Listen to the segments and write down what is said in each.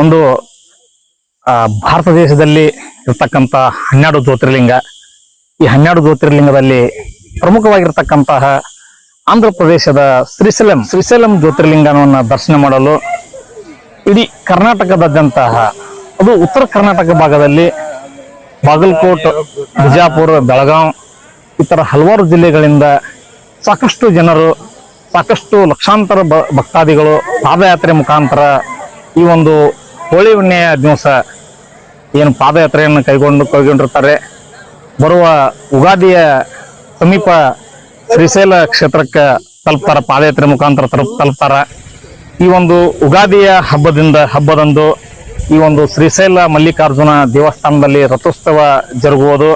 ಒಂದು ಭಾರತ ದೇಶದಲ್ಲಿ ಇರ್ತಕ್ಕಂಥ ಹನ್ನೆರಡು ಜ್ಯೋತಿರ್ಲಿಂಗ. ಈ ಹನ್ನೆರಡು ಜ್ಯೋತಿರ್ಲಿಂಗದಲ್ಲಿ ಪ್ರಮುಖವಾಗಿರ್ತಕ್ಕಂತಹ ಆಂಧ್ರ ಪ್ರದೇಶದ ಶ್ರೀಶೈಲಂ ಶ್ರೀಶೈಲಂ ಜ್ಯೋತಿರ್ಲಿಂಗವನ್ನು ದರ್ಶನ ಮಾಡಲು ಇಡೀ ಕರ್ನಾಟಕದಾದ್ಯಂತಹ, ಅದು ಉತ್ತರ ಕರ್ನಾಟಕ ಭಾಗದಲ್ಲಿ ಬಾಗಲಕೋಟ್, ಬಿಜಾಪುರ, ಬೆಳಗಾಂ ಥರ ಹಲವಾರು ಜಿಲ್ಲೆಗಳಿಂದ ಸಾಕಷ್ಟು ಜನರು ಸಾಕಷ್ಟು ಲಕ್ಷಾಂತರ ಭಕ್ತಾದಿಗಳು ಪಾದಯಾತ್ರೆ ಮುಖಾಂತರ ಈ ಒಂದು ಹೋಳಿ ಹುಣ್ಣಿಮೆಯ ದಿವಸ ಏನು ಪಾದಯಾತ್ರೆಯನ್ನು ಕೈಗೊಂಡು ಕೈಗೊಂಡಿರ್ತಾರೆ. ಬರುವ ಉಗಾದಿಯ ಸಮೀಪ ಶ್ರೀಶೈಲ ಕ್ಷೇತ್ರಕ್ಕೆ ತಲುಪ್ತಾರ, ಪಾದಯಾತ್ರೆ ಮುಖಾಂತರ ತಲುಪ್, ತಲುಪ್ತಾರ. ಈ ಒಂದು ಉಗಾದಿಯ ಹಬ್ಬದಿಂದ, ಹಬ್ಬದಂದು ಈ ಒಂದು ಶ್ರೀಶೈಲ ಮಲ್ಲಿಕಾರ್ಜುನ ದೇವಸ್ಥಾನದಲ್ಲಿ ರಥೋತ್ಸವ ಜರುಗುವುದು.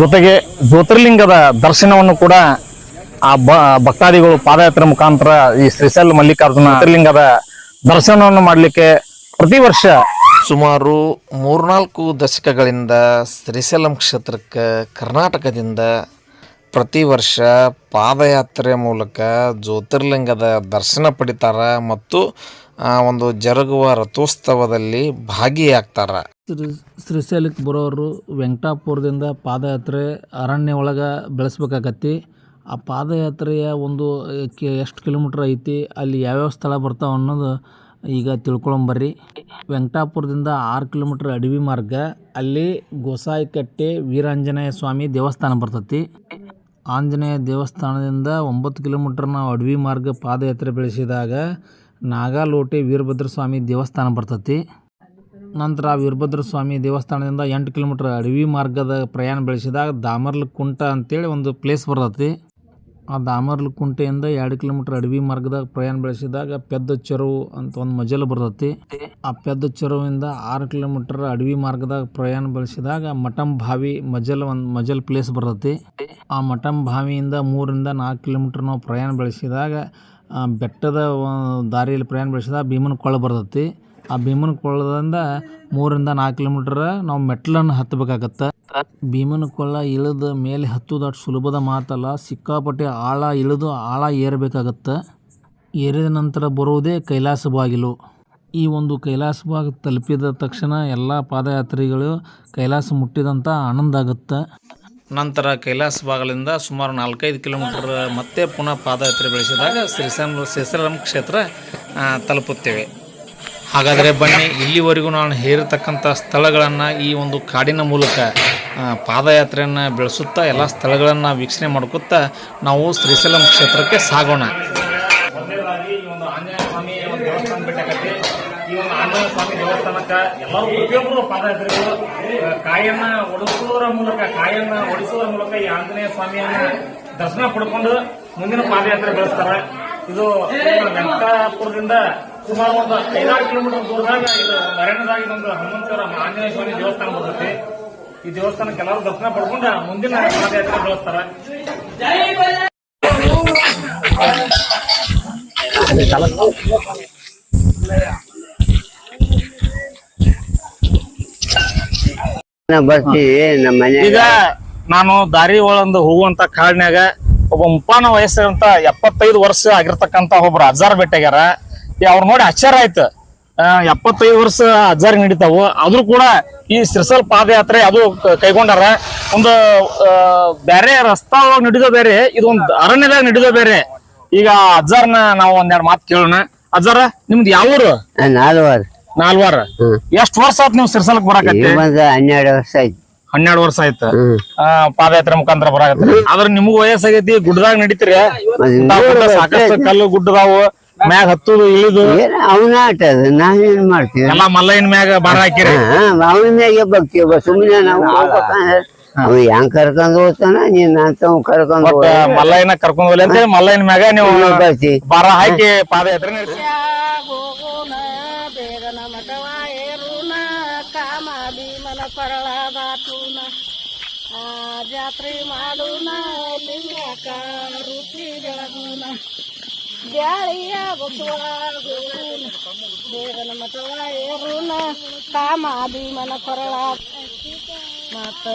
ಜೊತೆಗೆ ಜ್ಯೋತಿರ್ಲಿಂಗದ ದರ್ಶನವನ್ನು ಕೂಡ ಆ ಬ ಭಕ್ತಾದಿಗಳು ಪಾದಯಾತ್ರೆ ಮುಖಾಂತರ ಈ ಶ್ರೀಶೈಲ ಮಲ್ಲಿಕಾರ್ಜುನ ಜ್ಯೋತಿರ್ಲಿಂಗದ ದರ್ಶನವನ್ನು ಮಾಡಲಿಕ್ಕೆ ಪ್ರತಿ ವರ್ಷ ಸುಮಾರು ಮೂರ್ನಾಲ್ಕು ದಶಕಗಳಿಂದ ಶ್ರೀಶೈಲಂ ಕ್ಷೇತ್ರಕ್ಕೆ ಕರ್ನಾಟಕದಿಂದ ಪ್ರತಿ ವರ್ಷ ಪಾದಯಾತ್ರೆ ಮೂಲಕ ಜ್ಯೋತಿರ್ಲಿಂಗದ ದರ್ಶನ ಪಡಿತಾರ ಮತ್ತು ಆ ಒಂದು ಜರುಗುವ ರಥೋತ್ಸವದಲ್ಲಿ ಭಾಗಿಯಾಗ್ತಾರ. ಶ್ರೀ ಶ್ರೀಶೈಲಕ್ಕೆ ಬರೋರು ವೆಂಕಟಾಪುರದಿಂದ ಪಾದಯಾತ್ರೆ ಅರಣ್ಯ ಒಳಗೆ ಬೆಳೆಸ್ಬೇಕಾಗತ್ತಿ. ಆ ಪಾದಯಾತ್ರೆಯ ಒಂದು ಕೆ, ಎಷ್ಟು ಕಿಲೋಮೀಟ್ರ್ ಐತಿ, ಅಲ್ಲಿ ಯಾವ್ಯಾವ ಸ್ಥಳ ಬರ್ತಾವೆ ಅನ್ನೋದು ಈಗ ತಿಳ್ಕೊಳಂಬರ್ರಿ. ವೆಂಕಟಾಪುರದಿಂದ ಆರು ಕಿಲೋಮೀಟ್ರ್ ಅಡವಿ ಮಾರ್ಗ, ಅಲ್ಲಿ ಗೋಸಾಯಿಕಟ್ಟೆ ವೀರಾಂಜನೇಯ ಸ್ವಾಮಿ ದೇವಸ್ಥಾನ ಬರ್ತೈತಿ. ಆಂಜನೇಯ ದೇವಸ್ಥಾನದಿಂದ ಒಂಬತ್ತು ಕಿಲೋಮೀಟ್ರ್ ನಾವು ಅಡವಿ ಮಾರ್ಗ ಪಾದಯಾತ್ರೆ ಬೆಳೆಸಿದಾಗ ನಾಗಾಲೋಟೆ ವೀರಭದ್ರ ಸ್ವಾಮಿ ದೇವಸ್ಥಾನ ಬರ್ತೈತಿ. ನಂತರ ವೀರಭದ್ರ ಸ್ವಾಮಿ ದೇವಸ್ಥಾನದಿಂದ ಎಂಟು ಕಿಲೋಮೀಟ್ರ್ ಅಡವಿ ಮಾರ್ಗದ ಪ್ರಯಾಣ ಬೆಳೆಸಿದಾಗ ದಾಮರ್ಲ ಕುಂಟ ಅಂತೇಳಿ ಒಂದು ಪ್ಲೇಸ್ ಬರ್ತೈತಿ. ಆ ದಾಮರ್ಲ ಕುಂಟೆಯಿಂದ ಎರಡು ಕಿಲೋಮೀಟರ್ ಅಡವಿ ಮಾರ್ಗದಾಗ ಪ್ರಯಾಣ ಬೆಳೆಸಿದಾಗ ಪೆದ್ದ ಚೆರುವು ಅಂತ ಒಂದು ಮಜಲ್ ಬರ್ತೈತಿ. ಆ ಪೆದ್ದ ಚೆರುವಿಂದ ಆರು ಕಿಲೋಮೀಟರ್ ಅಡವಿ ಮಾರ್ಗದಾಗ ಪ್ರಯಾಣ ಬೆಳೆಸಿದಾಗ ಮಠಂ ಬಾವಿ ಮಜಲ್ ಒಂದು ಮಜಲ್ ಪ್ಲೇಸ್ ಬರ್ತೈತಿ. ಆ ಮಠಂ ಬಾವಿಯಿಂದ ಮೂರಿಂದ ನಾಲ್ಕು ಕಿಲೋಮೀಟರ್ ನಾವು ಪ್ರಯಾಣ ಬೆಳೆಸಿದಾಗ ಬೆಟ್ಟದ ದಾರಿಯಲ್ಲಿ ಪ್ರಯಾಣ ಬೆಳೆಸಿದಾಗ ಭೀಮನ ಕೊಳ ಬರ್ತೈತಿ. ಆ ಭೀಮನ ಕೊಳದಿಂದ ಮೂರರಿಂದ ನಾಲ್ಕು ಕಿಲೋಮೀಟ್ರ್ ನಾವು ಮೆಟ್ಲನ್ನು ಹತ್ತಬೇಕಾಗತ್ತೆ. ಭೀಮನ ಕೊಳ್ಳ ಇಳಿದ ಮೇಲೆ ಹತ್ತುವುದು ಅಷ್ಟು ಸುಲಭದ ಮಾತಲ್ಲ, ಸಿಕ್ಕಾಪಟ್ಟೆ ಆಳ ಇಳಿದು ಆಳ ಏರಬೇಕಾಗತ್ತೆ. ಏರಿದ ನಂತರ ಬರುವುದೇ ಕೈಲಾಸ ಬಾಗಿಲು ಈ ಒಂದು ಕೈಲಾಸ ಭಾಗ ತಲುಪಿದ ತಕ್ಷಣ ಎಲ್ಲ ಪಾದಯಾತ್ರಿಗಳು ಕೈಲಾಸ ಮುಟ್ಟಿದಂಥ ಆನಂದ ಆಗುತ್ತೆ. ನಂತರ ಕೈಲಾಸ ಭಾಗಲಿಂದ ಸುಮಾರು ನಾಲ್ಕೈದು ಕಿಲೋಮೀಟರ್ ಮತ್ತೆ ಪುನಃ ಪಾದಯಾತ್ರೆ ಬೆಳೆಸಿದಾಗ ಶ್ರೀ ಶ್ರೀಶೈಲಂ ಕ್ಷೇತ್ರ ತಲುಪುತ್ತೇವೆ. ಹಾಗಾದರೆ ಬನ್ನಿ, ಇಲ್ಲಿವರೆಗೂ ನಾನು ಹೇರಿರ್ತಕ್ಕಂಥ ಸ್ಥಳಗಳನ್ನು ಈ ಒಂದು ಕಾಡಿನ ಮೂಲಕ ಪಾದಯಾತ್ರೆಯನ್ನು ಬೆಳೆಸುತ್ತಾ, ಎಲ್ಲ ಸ್ಥಳಗಳನ್ನು ವೀಕ್ಷಣೆ ಮಾಡ್ಕೊತಾ ನಾವು ಶ್ರೀಶೈಲಂ ಕ್ಷೇತ್ರಕ್ಕೆ ಸಾಗೋಣ. ದರ್ಶನ ಪಡ್ಕೊಂಡು ಮುಂದಿನ ಪಾದಯಾತ್ರೆ ಬೆಳೆಸ್ತಾರೆ. ಇದು ವೆಂಕಟಾಪುರದಿಂದ ಸುಮಾರು ಒಂದು ಐದಾರು ಕಿಲೋಮೀಟರ್ ದೂರದಾಗ ಇದು ಅರಣ್ಯದಾಗ ಇದೊಂದು ಹನುಮಂತರ ಆಂಜನೇಯ ಸ್ವಾಮಿ ದೇವಸ್ಥಾನ ಬರ್ತೈತಿ. ಈ ದೇವಸ್ಥಾನಕ್ಕೆ ಎಲ್ಲರೂ ದರ್ಶನ ಪಡ್ಕೊಂಡು ಮುಂದಿನ ಪಾದಯಾತ್ರೆ ಬೆಳೆಸ್ತಾರ ಈಗ ನಾನು ದಾರಿ ಒಳಂದು ಹೋಗುವಂತ ಕಾಡಿನ್ಯಾಗ ಒಬ್ಬ ಮುಪ್ಪಾನ ವಯಸ್ಸಂತ ಎಪ್ಪತ್ತೈದು ವರ್ಷ ಆಗಿರ್ತಕ್ಕಂತ ಒಬ್ರು ಅಜ್ಜಾರ್ ಭೇಟಿಯಾಗ್ಯಾರ. ಈ ಅವ್ರ ನೋಡಿ ಆಶ್ಚರ್ಯ ಆಯ್ತು. ಎಪ್ಪತ್ತೈದು ವರ್ಷ ಅಜ್ಜಾರಿ ನಡೀತಾವು. ಆದ್ರೂ ಕೂಡ ಈ ಸಿರ್ಸಲ್ ಪಾದಯಾತ್ರೆ ಅದು ಕೈಗೊಂಡಾರ ಒಂದು ಬೇರೆ ರಸ್ತಾ ಒಳಗ್ ನಡೀದ ಬೇರೆ ಇದೊಂದು ಅರಣ್ಯದಾಗ ನಡೀದ ಬೇರೆ ಈಗ ಅಜ್ಜಾರ್ನ ನಾವು ಒಂದೆರಡು ಮಾತು ಕೇಳೋಣ. ಅಜ್ಜಾರ ನಿಮ್ದು ಯಾವ ಊರು? ನಾಲ್ವಾರ. ನಾಲ್ವಾರ. ಎಷ್ಟು ವರ್ಷ ಆಯ್ತು ನೀವು ಸಿರ್ಸಲ್ಕ್ ಬರಾಕತ್ತಿ? ಹನ್ನೆರಡು ವರ್ಷ ಆಯ್ತು. ಹನ್ನೆರಡು ವರ್ಷ ಆಯ್ತು. ಪಾದಯಾತ್ರೆ ಮುಖಾಂತರ ಬರಾಕತ್ರಿ. ಆದ್ರ ನಿಮ್ಗ ವಯಸ್ಸಾಗೈತಿ ಗುಡ್ಡದಾಗ ನಡೀತೀರಿ. ಸಾಕಷ್ಟು ಕಲ್ಲು ಗುಡ್ಡದಾವು. ಮ್ಯಾಗ ಹತ್ತುದು ಇಳಿದು? ಏನ್ ಅವನ ಆಟ ಅದು? ನಾವೇನ್ ಮಾಡ್ತೀವಿ? ಎಲ್ಲಾ ಮಲ್ಲಯ್ಯನ ಮ್ಯಾಗ ಬಾರ ಹಾಕಿರಿ. ಅವನ ಮ್ಯಾಗೆ ಬಗ್ತೀವಿ ಸುಮ್ಮನೆ ನಾವು ಹೋಗ್ಬೇಕಂದ್ರೆ. ಅವ ಹೆಂಗ್ ಕರ್ಕೊಂಡ್ ಹೋಗ್ತಾನ ನೀನ್ ಅಂತ ಕರ್ಕೊಂಡ್ ಒಟ್ಟ ಮಲ್ಲಯ್ಯನ ಕರ್ಕೊಂಡ್ ಹೋಗ್ಲಿ ಅಂತೇಳಿ ಮಲ್ಲಯ್ಯನ ಮ್ಯಾಗ ನೀವು ಬರ್ತಿ ಬಾರ ಹಾಕಿ ಪಾದಯಾತ್ರೆ ನಡೆಸಿ ಹೋಗೋಣ ಬೇಗನ ಮಠವ ಏರುಣ ಕಾಮ ಭೀಮನ ಆ ಜಾತ್ರೆ ಮಾಡೋಣ ಬ್ಯಾಳಿಯ ಬಸವ ಹೋಗೋಣ ಬೇಗನ ಮಠವ ಏರುಣ ಕಾಮ ಭೀಮನ ಕೊರಳ ಮತ್ತ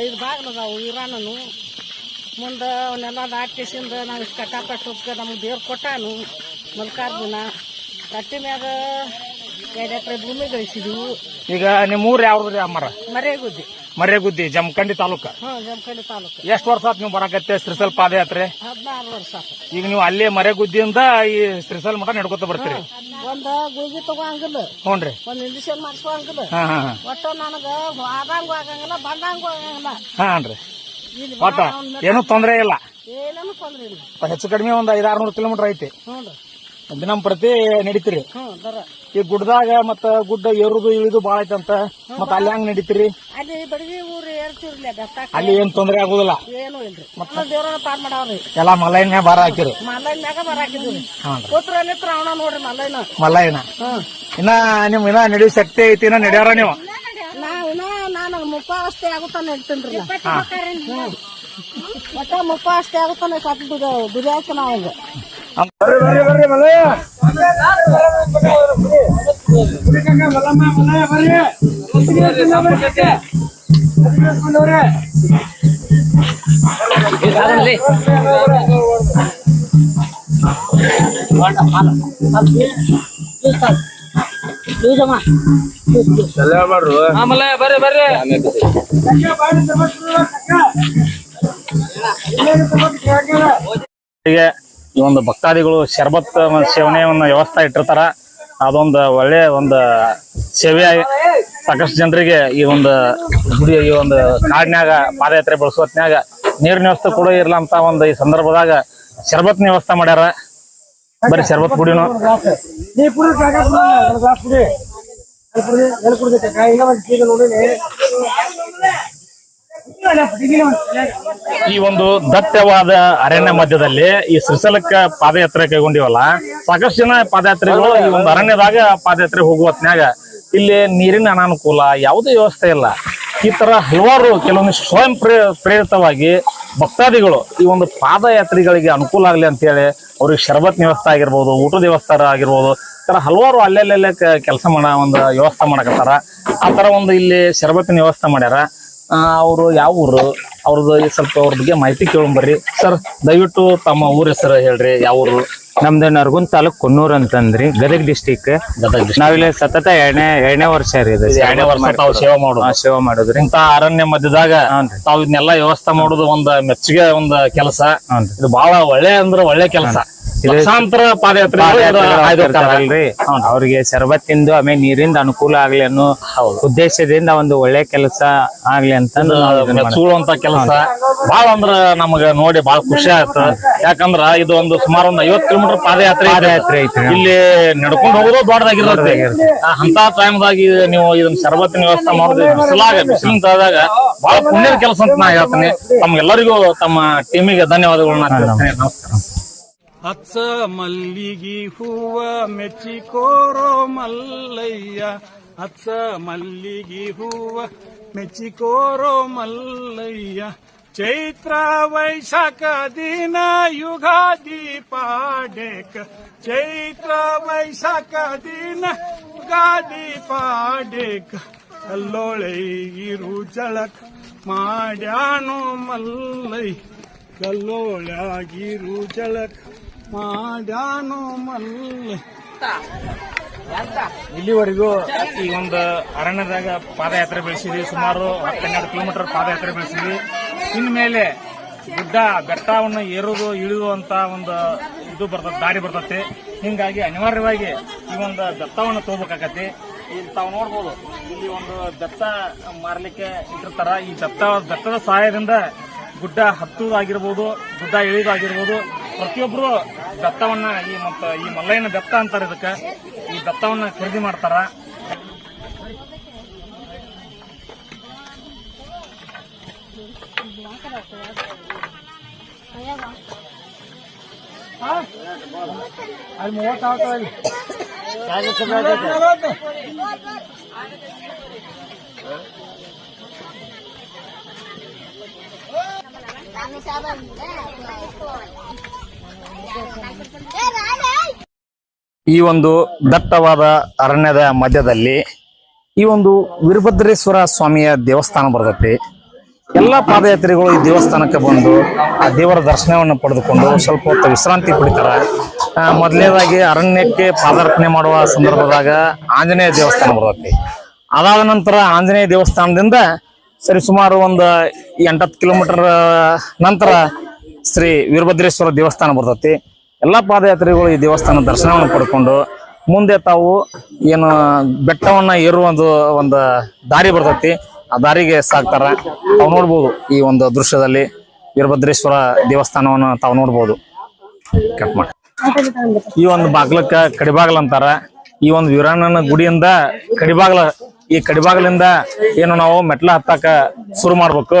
ಐದು ಬಾಗ್ಲದಾವು ಇರಾನನು ಮುಂದೆ ಅವನ್ನೆಲ್ಲ ದಾಟಿಸಿಂದ ನಾವು ಇಷ್ಟು ಕಟ್ಟಾಪಟ್ಟು ಹೋಗ್ಕ ನಮ್ಗೆ ದೇವ್ರು ಕೊಟ್ಟಾನು ಮಲ್ಕಾರ್ಜುನ ತಟ್ಟಿ ಮ್ಯಾಗ ಎರಡು ಎಕರೆ ಭೂಮಿ ಗಳಿಸಿದ್ವು ಈಗ ನಿಮ್ಮ ಊರ್ ಯಾವ್ದ್ರಿ ಅಮ್ಮರ? ಮರೇಗುದ್ದಿ ಮರೇಗುದ್ದಿ ಜಮಖಂಡಿ ತಾಲೂಕ. ಜಮಖಂಡಿ ತಾಲೂಕು. ಎಷ್ಟು ವರ್ಷ ಆತ್ ನೀವು ಬರಕತ್ತೆ ಶ್ರೀಸಲ್ ಪಾದಯಾತ್ರೆ? ಹದಿನಾರು ವರ್ಷ ಆತು. ಈಗ ನೀವು ಅಲ್ಲೇ ಮರೆಗುದ್ದಿಯಿಂದ ಈ ಶ್ರೀಸಲ್ ಮಠ ನಡ್ಕೋತ ಬರ್ತೀರಿ. ಹ್ಞೂ ರೀ ತಗೋಂಗಿಲ್ಲ. ಹ್ಞೂನ್ರಿ ಒಂದ್ ಇಂಜೆಕ್ಷನ್ ಮಾಡಿಸ್ಕೋಂಗಿಲ್ಲ. ಹಾ ಹಾ ಹಾ. ಒಟ್ಟು ನನಗ ಆದಂಗೂ ಆಗಂಗಿಲ್ಲ ಬಂದಂಗೂ ಆಗಂಗಿಲ್ಲ. ಹಾನ್ರಿ. ಇಲ್ಲಿ ಒಟ್ಟ ಏನೂ ತೊಂದರೆ ಇಲ್ಲ. ಏನೇನು ತೊಂದ್ರೆ ಇಲ್ಲ. ಹೆಚ್ಚು ಕಡಿಮೆ ಒಂದ್ ಐದಾರು ಆರ್ನೂರು ಕಿಲೋಮೀಟರ್ ಐತಿ. ಹ್ಞೂ ರೀ ದಿನಂ ಪ್ರತಿ ನಡೀತೀರಿ ದರ ಈ ಗುಡ್ಡದಾಗ ಮತ್ತ ಗುಡ್ಡ ಏರುದು ಇಳಿದು ಬಾಳ ಐತಂತ ಮತ್ತ ಅಲ್ಲಿ ಹೆಂಗ್ ನಡೀತೀರಿ? ಅಲ್ಲಿ ಬಡಗಿ ಊರು ಏರ್ತಿರ್ಲಿ ಬೆಟ್ಟ ಅಲ್ಲಿ ಏನ್ ತೊಂದರೆ ಆಗುದಿಲ್ಲ. ಏನು ಇಲ್ರಿ. ಮತ್ತೆ ದೇವ್ರನ್ನ ಪಾರ್ ಮಾಡವ್ರಿ. ಎಲ್ಲಾ ಮಲೈನ್ಯ ಬಾರ ಹಾಕಿರಿ. ಮ್ಯಾಗ ಬರಾಕಿದ್ವಿ ಹಾ. ಕೂತ್ರಲ್ಲಿ ತ್ರಾವಣ ನೋಡ್ರಿ ಮಲೈನ. ಮಲೈನ. ಹ್ಮ್ ಇನ್ನ ನಿಮ್ ಇನ್ನ ನಡೆಯೋ ಶಕ್ತಿ ಐತಿ ಇನ್ನ ನಡಿಯಾರ ನೀವು? ನಾವ್ ಇನ್ನ ನಾನು ಮುಪ್ಪಾವಸ್ಥೆ ಆಗುತ್ತಾನೆ ಹೇಳ್ತೇನ್ರಿ ನಾ. ಒಟ್ಟ ಅಷ್ಟೇ ಆಗುತ್ತಾನೆ ಸಾಕು ದುಡಿ ದುಡಿಯಾಕ ನಾವು ಹೀಗೆ ಈ ಒಂದು ಭಕ್ತಾದಿಗಳು ಶರ್ಬತ್ ಸೇವನೆ ವ್ಯವಸ್ಥೆ ಇಟ್ಟಿರ್ತಾರ. ಅದೊಂದು ಒಳ್ಳೆ ಒಂದು ಸೇವೆ ಸಾಕಷ್ಟು ಜನರಿಗೆ ಈ ಒಂದು ಗುಡಿ, ಈ ಒಂದು ಕಾಡಿನ್ಯಾಗ ಪಾದಯಾತ್ರೆ ಬಳಸುವತ್ನಾಗ ನೀರಿನ ವ್ಯವಸ್ಥೆ ಕೂಡ ಇರ್ಲಂತ ಒಂದು ಈ ಸಂದರ್ಭದಾಗ ಶರ್ಬತ್ನ ವ್ಯವಸ್ಥೆ ಮಾಡ್ಯಾರ. ಬರೀ ಶರ್ಬತ್ ಗುಡಿನು ಈ ಒಂದು ದಟ್ಟವಾದ ಅರಣ್ಯ ಮಧ್ಯದಲ್ಲಿ ಈ ಶ್ರೀಸಲಕ್ಕ ಪಾದಯಾತ್ರೆ ಕೈಗೊಂಡಿವಲ್ಲ, ಸಾಕಷ್ಟು ಜನ ಪಾದಯಾತ್ರಿಗಳು ಈ ಒಂದು ಅರಣ್ಯದಾಗ ಪಾದಯಾತ್ರೆ ಹೋಗುವ ಇಲ್ಲಿ ನೀರಿನ ಅನಾನುಕೂಲ ಯಾವುದೇ ವ್ಯವಸ್ಥೆ ಇಲ್ಲ. ಈ ತರ ಹಲವಾರು ಕೆಲವೊಂದಿಷ್ಟು ಸ್ವಯಂ ಪ್ರೇ ಪ್ರೇರಿತವಾಗಿ ಭಕ್ತಾದಿಗಳು ಈ ಒಂದು ಪಾದಯಾತ್ರಿಗಳಿಗೆ ಅನುಕೂಲ ಆಗಲಿ ಅಂತೇಳಿ ಅವ್ರಿಗೆ ಶರಬತ್ ವ್ಯವಸ್ಥೆ ಆಗಿರ್ಬೋದು, ಊಟದ ವ್ಯವಸ್ಥೆ ಆಗಿರ್ಬೋದು, ಈ ತರ ಹಲವಾರು ಅಲ್ಲೆಲ್ಲೆಲ್ಲೇ ಕೆಲಸ ಮಾಡೋ, ಒಂದು ವ್ಯವಸ್ಥೆ ಮಾಡಕತ್ತಾರ. ಆ ತರ ಒಂದು ಇಲ್ಲಿ ಶರಬತ್ತಿನ ವ್ಯವಸ್ಥೆ ಮಾಡ್ಯಾರ. ಅವರು ಯಾವ ಊರು? ಅವ್ರದ್ದು ಈ ಸ್ವಲ್ಪ ಅವ್ರ ಬಗ್ಗೆ ಮಾಹಿತಿ ಕೇಳಂಬರ್ರಿ ಸರ್ ದಯವಿಟ್ಟು ತಮ್ಮ ಊರ ಹೆಸರು ಹೇಳ್ರಿ ಯಾವ ಊರು? ನಮ್ದು ನರಗುಂದ್ ತಾಲೂಕ್ ಕೊನ್ನೂರ್ ಅಂತಂದ್ರಿ ಗದಗ ಡಿಸ್ಟಿಕ್ ಗದಗ ನಾವಿಲ್ಲಿ ಸತತ ಎರಡನೇ ಎರಡನೇ ವರ್ಷ ರೀ ಇದು ಎರಡನೇ ವರ್ಷ ತಾವು ಸೇವೆ ಮಾಡೋದು. ಸೇವೆ ಮಾಡುದ್ರಿ. ಇಂತ ಅರಣ್ಯ ಮಧ್ಯದಾಗ ತಾವು ಇದನ್ನೆಲ್ಲ ವ್ಯವಸ್ಥೆ ಮಾಡೋದು ಒಂದ್ ಮೆಚ್ಚುಗೆ ಒಂದ್ ಕೆಲಸ. ಇದು ಬಹಳ ಒಳ್ಳೆ ಅಂದ್ರ ಒಳ್ಳೆ ಕೆಲಸ. ಲಕ್ಷಾಂತರ ಪಾದಯಾತ್ರೆ ಅವ್ರಿಗೆ ಶರಬತ್ತಿಂದು ಆಮೇಲೆ ನೀರಿಂದ ಅನುಕೂಲ ಆಗ್ಲಿ ಅನ್ನೋ ಉದ್ದೇಶದಿಂದ ಒಂದು ಒಳ್ಳೆ ಕೆಲಸ ಆಗ್ಲಿ ಅಂತ ಮಾಡ್ತೀವಿ. ಕೆಲಸ. ಬಹಳ ಅಂದ್ರ ನಮಗ ನೋಡಿ ಬಹಳ ಖುಷಿ ಆಯ್ತು. ಯಾಕಂದ್ರ ಇದು ಒಂದು ಸುಮಾರು ಒಂದು ಐವತ್ ಕಿಲೋಮೀಟರ್ ಪಾದಯಾತ್ರೆ ಪಾದಯಾತ್ರೆ ಐತಿ ಇಲ್ಲಿ ನಡ್ಕೊಂಡು ಹೋಗೋದು ದೊಡ್ಡದಾಗಿರುತ್ತೆ. ಅಂತ ಟೈಮ್ದಾಗ ನೀವು ಇದನ್ನ ಶರಬತ್ತಿನ ವ್ಯವಸ್ಥೆ ಮಾಡೋದು ಬಿಸಿಲಾಗ ಬಿಸಿಲಿನ ತಳದಾಗ ಬಹಳ ಪುಣ್ಯದ ಕೆಲಸ ಅಂತ ನಾ ಹೇಳ್ತೀನಿ. ತಮ್ಗೆಲ್ಲರಿಗೂ ತಮ್ಮ ಟೀಮಿಗೆ ಧನ್ಯವಾದಗಳನ್ನ ನಮಸ್ಕಾರ. ಹಚ್ಚ ಮಲ್ಲಿಗಿ ಹೂವ ಮೆಚ್ಚಿಕೋರೋ ಮಲ್ಲಯ್ಯ ಹಚ್ಚ ಮಲ್ಲಿಗಿ ಹೂವ ಮೆಚ್ಚಿಕೋರೋ ಮಲ್ಲಯ್ಯ ಚೈತ್ರ ವೈಶಾಖ ದಿನ ಯುಗಾದಿ ಪಾಡೇಕ ಚೈತ್ರ ವೈಶಾಖ ದಿನ ಯುಗಾದಿ ಪಾಡೇಕ ಕಲ್ಲೊಳೆಗಿರು ಜಳಕ ಮಾಡ್ಯಾನು ಮಲ್ಲೈ ಕಲ್ಲೋಳಾಗಿರು ಜಳಕ ಮಾಡ್ಯಾನು ಮಲ್ಲ. ಇಲ್ಲಿವರೆಗೂ ಈ ಒಂದು ಅರಣ್ಯದಾಗ ಪಾದಯಾತ್ರೆ ಬೆಳೆಸಿದ್ವಿ. ಸುಮಾರು ಹತ್ತೆರಡು ಕಿಲೋಮೀಟರ್ ಪಾದಯಾತ್ರೆ ಬೆಳೆಸಿದ್ವಿ. ಇನ್ಮೇಲೆ ಗುಡ್ಡ ಬೆಟ್ಟವನ್ನು ಏರೋದು ಇಳಿದು ಅಂತ ಒಂದು ಇದು ಬರ್ತದೆ ದಾರಿ ಬರ್ತತೆ ಹಿಂಗಾಗಿ ಅನಿವಾರ್ಯವಾಗಿ ಈ ಒಂದು ಬೆತ್ತವನ್ನು ತಗೋಬೇಕಾಗತ್ತೆ. ಇಲ್ಲಿ ತಾವು ನೋಡ್ಬೋದು ಇಲ್ಲಿ ಒಂದು ಬೆತ್ತ ಮಾರಲಿಕ್ಕೆ ಇಟ್ಟಿರ್ತಾರ. ಈ ಬೆತ್ತ ದತ್ತದ ಸಹಾಯದಿಂದ ಗುಡ್ಡ ಹತ್ತುವುದಾಗಿರ್ಬೋದು ಗುಡ್ಡ ಇಳಿಯೋದಾಗಿರ್ಬೋದು ಪ್ರತಿಯೊಬ್ಬರು ಬೆತ್ತವನ್ನ ಈ ಮತ್ತ ಈ ಮಲ್ಲಯ್ಯನ ಬೆತ್ತ ಅಂತಾರೆ ಇದಕ್ಕೆ. ಈ ಬೆತ್ತವನ್ನ ಖರೀದಿ ಮಾಡ್ತಾರ. ಈ ಒಂದು ದಟ್ಟವಾದ ಅರಣ್ಯದ ಮಧ್ಯದಲ್ಲಿ ಈ ಒಂದು ವೀರಭದ್ರೇಶ್ವರ ಸ್ವಾಮಿಯ ದೇವಸ್ಥಾನ ಬರ್ತೈತಿ. ಎಲ್ಲ ಪಾದಯಾತ್ರಿಗಳು ಈ ದೇವಸ್ಥಾನಕ್ಕೆ ಬಂದು ಆ ದೇವರ ದರ್ಶನವನ್ನು ಪಡೆದುಕೊಂಡು ಸ್ವಲ್ಪ ಹೊತ್ತು ವಿಶ್ರಾಂತಿ ಪಡಿತಾರ. ಮೊದಲನೇದಾಗಿ ಅರಣ್ಯಕ್ಕೆ ಪಾದಾರ್ಪಣೆ ಮಾಡುವ ಸಂದರ್ಭದಾಗ ಆಂಜನೇಯ ದೇವಸ್ಥಾನ ಬರ್ತೈತಿ. ಅದಾದ ನಂತರ ಆಂಜನೇಯ ದೇವಸ್ಥಾನದಿಂದ ಸರಿ ಸುಮಾರು ಒಂದು ಎಂಟತ್ತು ಕಿಲೋಮೀಟರ್ ನಂತರ ಶ್ರೀ ವೀರಭದ್ರೇಶ್ವರ ದೇವಸ್ಥಾನ ಬರ್ತತಿ. ಎಲ್ಲಾ ಪಾದಯಾತ್ರಿಗಳು ಈ ದೇವಸ್ಥಾನ ದರ್ಶನವನ್ನು ಪಡ್ಕೊಂಡು ಮುಂದೆ ತಾವು ಏನು ಬೆಟ್ಟವನ್ನ ಏರುವ ಒಂದು ಒಂದು ದಾರಿ ಬರ್ತತಿ. ಆ ದಾರಿಗೆ ಸಾಕ್ತಾರ. ತಾವು ನೋಡ್ಬೋದು ಈ ಒಂದು ದೃಶ್ಯದಲ್ಲಿ ವೀರಭದ್ರೇಶ್ವರ ದೇವಸ್ಥಾನವನ್ನು ತಾವು ನೋಡ್ಬೋದು. ಕಟ್ ಈ ಒಂದು ಬಾಗ್ಲಕ್ಕ ಕಡಿಬಾಗ್ಲ ಅಂತಾರ. ಈ ಒಂದು ವೀರಣ್ಣನ ಗುಡಿಯಿಂದ ಕಡಿಬಾಗ್ಲ, ಈ ಕಡಿಬಾಗ್ಲಿಂದ ಏನು ನಾವು ಮೆಟ್ಲ ಹತ್ತಾಕ ಶುರು ಮಾಡ್ಬೇಕು.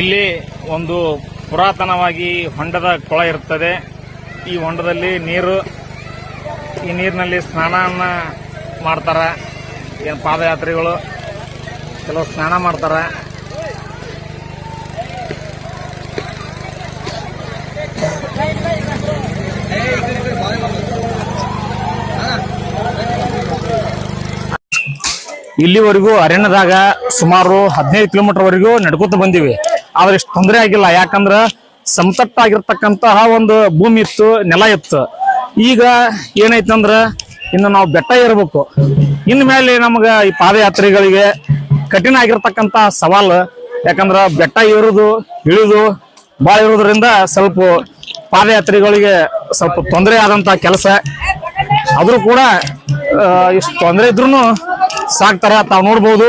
ಇಲ್ಲಿ ಒಂದು ಪುರಾತನವಾಗಿ ಹೊಂಡದ ಕೊಳ ಇರುತ್ತದೆ. ಈ ಹೊಂಡದಲ್ಲಿ ನೀರು, ಈ ನೀರಿನಲ್ಲಿ ಸ್ನಾನ ಮಾಡ್ತಾರೆ. ಏನು ಪಾದಯಾತ್ರಿಗಳು ಕೆಲವು ಸ್ನಾನ ಮಾಡ್ತಾರ. ಇಲ್ಲಿವರೆಗೂ ಅರಣ್ಯದಾಗ ಸುಮಾರು ಹದಿನೈದು ಕಿಲೋಮೀಟರ್ ವರೆಗೂ ನಡ್ಕೊತ ಬಂದಿವಿ. ಆದ್ರೆ ಇಷ್ಟು ತೊಂದರೆ ಆಗಿಲ್ಲ. ಯಾಕಂದ್ರ ಸಮತಟ್ಟಾಗಿರ್ತಕ್ಕಂತಹ ಒಂದು ಭೂಮಿ ಇತ್ತು, ನೆಲ ಇತ್ತು. ಈಗ ಏನೈತಂದ್ರ ಇನ್ನು ನಾವು ಬೆಟ್ಟ ಇರಬೇಕು ಇನ್ ಮೇಲೆ ನಮಗ ಈ ಪಾದಯಾತ್ರಿಗಳಿಗೆ ಕಠಿಣ ಆಗಿರ್ತಕ್ಕಂತ ಸವಾಲು. ಯಾಕಂದ್ರ ಬೆಟ್ಟ ಇರುದು ಇಳಿದು ಬಾಳ ಇರೋದ್ರಿಂದ ಸ್ವಲ್ಪ ಪಾದಯಾತ್ರಿಗಳಿಗೆ ಸ್ವಲ್ಪ ತೊಂದರೆ ಆದಂತ ಕೆಲಸ. ಆದ್ರೂ ಕೂಡ ಇಷ್ಟು ತೊಂದರೆ ಇದ್ರು ಸಾಕ್ತಾರ ತಾವ್ ನೋಡ್ಬೋದು.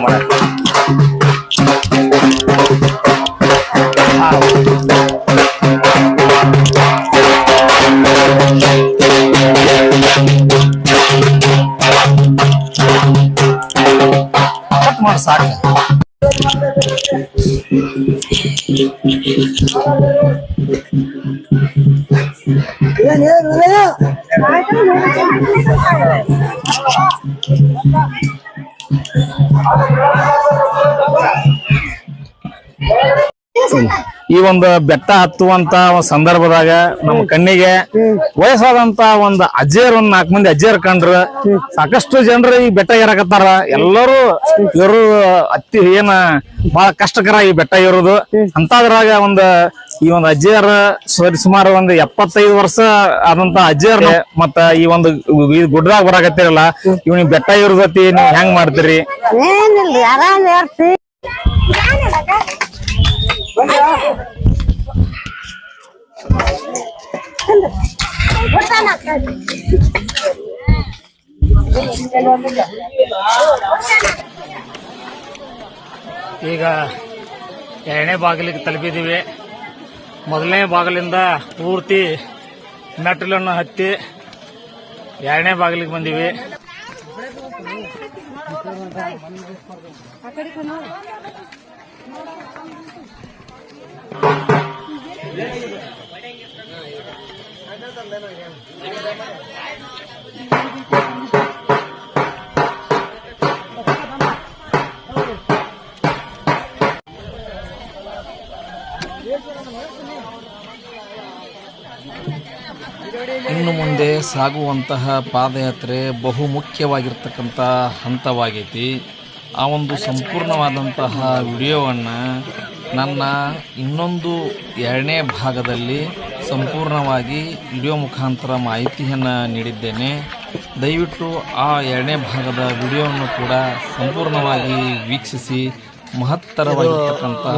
ಈ ಒಂದು ಬೆಟ್ಟ ಹತ್ತುವಂತ ಒಂದ್ ಸಂದರ್ಭದಾಗ ನಮ್ಮ ಕಣ್ಣಿಗೆ ವಯಸ್ಸಾದಂತ ಒಂದು ಅಜ್ಜಿಯರ್ ಒಂದ್ ನಾಲ್ಕು ಮಂದಿ ಅಜ್ಜಿಯರ್ ಕಂಡ್ರ. ಸಾಕಷ್ಟು ಜನರು ಈ ಬೆಟ್ಟ ಏರಕತ್ತಾರ. ಎಲ್ಲರೂ ಇವರು ಅತಿ ಏನ ಬಹಳ ಕಷ್ಟಕರ ಈ ಬೆಟ್ಟ ಇರೋದು ಅಂತದ್ರಾಗ ಒಂದ್ ಈ ಒಂದು ಅಜ್ಜಿಯರ ಸರಿ ಸುಮಾರು ಒಂದು ಎಪ್ಪತ್ತೈದು ವರ್ಷ ಆದಂತ ಅಜ್ಜಿಯರ್ ಮತ್ತ ಈ ಒಂದು ಗುಡ್ಡದಾಗ ಬರಾಕತ್ತಿರಲ್ಲ ಇವ್ನಿಗೆ ಬೆಟ್ಟ ಇರೋದತಿ ನೀವ್ ಹೆಂಗ್ ಮಾಡ್ತೀರಿ? ಈಗ ಎರಡನೇ ಬಾಗಿಲಿಗೆ ತಲುಪಿದ್ದೀವಿ. ಮೊದಲನೇ ಬಾಗಿಲಿಂದ ಪೂರ್ತಿ ಮೆಟ್ಟಲನ್ನು ಹತ್ತಿ ಎರಡನೇ ಬಾಗಿಲಿಗೆ ಬಂದೀವಿ. ಇನ್ನು ಮುಂದೆ ಸಾಗುವಂತಹ ಪಾದಯಾತ್ರೆ ಬಹು ಮುಖ್ಯವಾಗಿರ್ತಕ್ಕಂಥ ಹಂತವಾಗೈತಿ. ಆ ಒಂದು ಸಂಪೂರ್ಣವಾದಂತಹ ವಿಡಿಯೋವನ್ನು ನನ್ನ ಇನ್ನೊಂದು ಎರಡನೇ ಭಾಗದಲ್ಲಿ ಸಂಪೂರ್ಣವಾಗಿ ವಿಡಿಯೋ ಮುಖಾಂತರ ಮಾಹಿತಿಯನ್ನು ನೀಡಿದ್ದೇನೆ. ದಯವಿಟ್ಟು ಆ ಎರಡನೇ ಭಾಗದ ವಿಡಿಯೋವನ್ನು ಕೂಡ ಸಂಪೂರ್ಣವಾಗಿ ವೀಕ್ಷಿಸಿ ಮಹತ್ತರವಾಗಿರ್ತಕ್ಕಂತಹ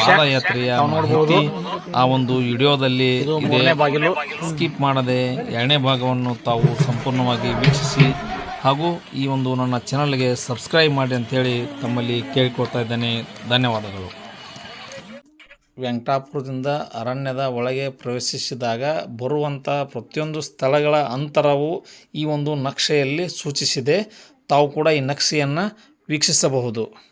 ಪಾದಯಾತ್ರೆಯ ಮಾಹಿತಿ ಆ ಒಂದು ವಿಡಿಯೋದಲ್ಲಿ ಇದೆ ಸ್ಕಿಪ್ ಮಾಡದೆ ಎರಡನೇ ಭಾಗವನ್ನು ತಾವು ಸಂಪೂರ್ಣವಾಗಿ ವೀಕ್ಷಿಸಿ ಹಾಗೂ ಈ ಒಂದು ನನ್ನ ಚಾನಲ್ಗೆ ಸಬ್ಸ್ಕ್ರೈಬ್ ಮಾಡಿ ಅಂತೇಳಿ ತಮ್ಮಲ್ಲಿ ಕೇಳಿಕೊಳ್ತಾ ಇದ್ದೇನೆ. ಧನ್ಯವಾದಗಳು. ವೆಂಕಟಾಪುರದಿಂದ ಅರಣ್ಯದ ಒಳಗೆ ಪ್ರವೇಶಿಸಿದಾಗ ಬರುವಂಥ ಪ್ರತಿಯೊಂದು ಸ್ಥಳಗಳ ಅಂತರವು ಈ ಒಂದು ನಕ್ಷೆಯಲ್ಲಿ ಸೂಚಿಸಿದೆ. ತಾವು ಕೂಡ ಈ ನಕ್ಷೆಯನ್ನು ವೀಕ್ಷಿಸಬಹುದು.